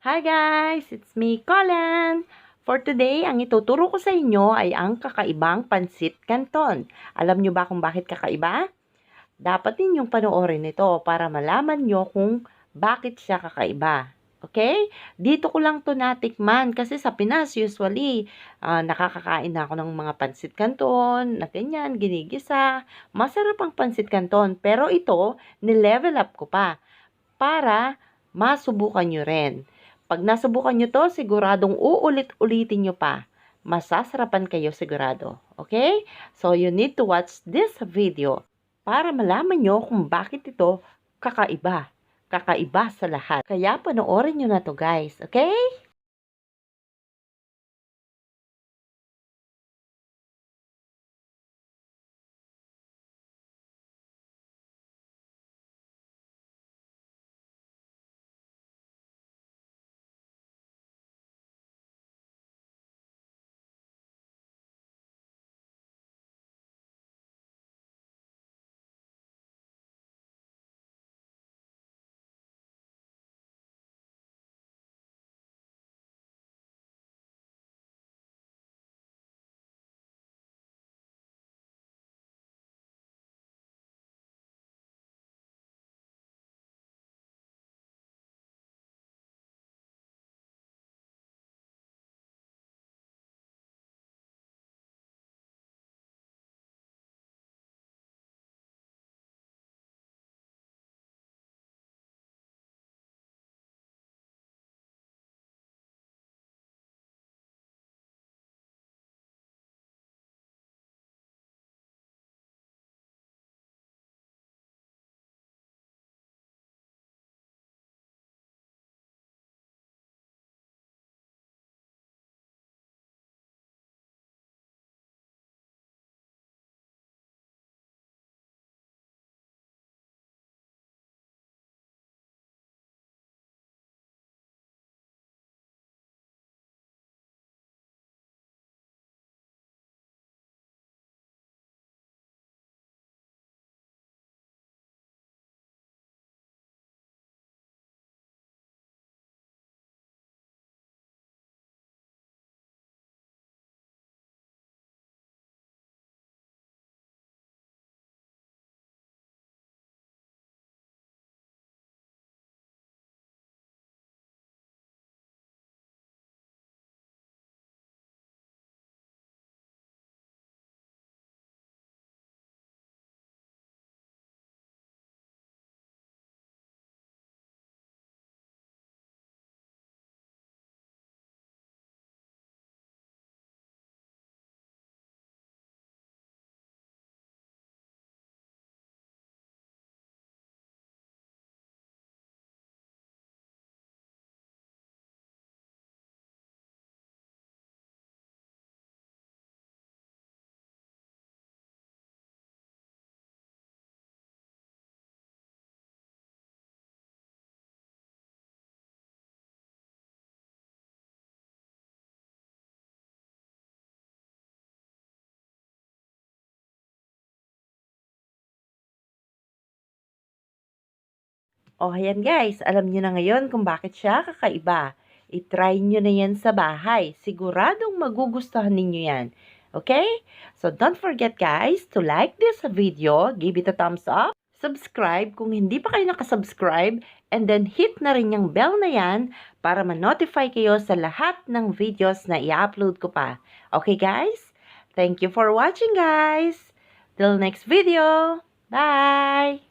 Hi guys! It's me, Colin! For today, ang ituturo ko sa inyo ay ang kakaibang pansit canton. Alam nyo ba kung bakit kakaiba? Dapat ninyong panoorin ito para malaman nyo kung bakit siya kakaiba. Okay? Dito ko lang to natikman kasi sa Pinas usually ah, nakakakain na ako ng mga pansit canton na ganyan, ginigisa. Masarap ang pansit canton pero ito, nilevel up ko pa para masubukan nyo rin. Pag nasubukan nyo to, siguradong uulit-ulitin nyo pa. Masasarapan kayo sigurado. Okay? So, you need to watch this video para malaman nyo kung bakit ito kakaiba. Kakaiba sa lahat. Kaya panoorin nyo na to guys. Okay? Oh, ayan guys, alam nyo na ngayon kung bakit siya kakaiba. I-try nyo na yan sa bahay. Siguradong magugustuhan ninyo yan. Okay? So, don't forget guys to like this video, give it a thumbs up, subscribe kung hindi pa kayo nakasubscribe, and then hit na rin yung bell na yan para ma-notify kayo sa lahat ng videos na i-upload ko pa. Okay guys? Thank you for watching guys! Till next video! Bye!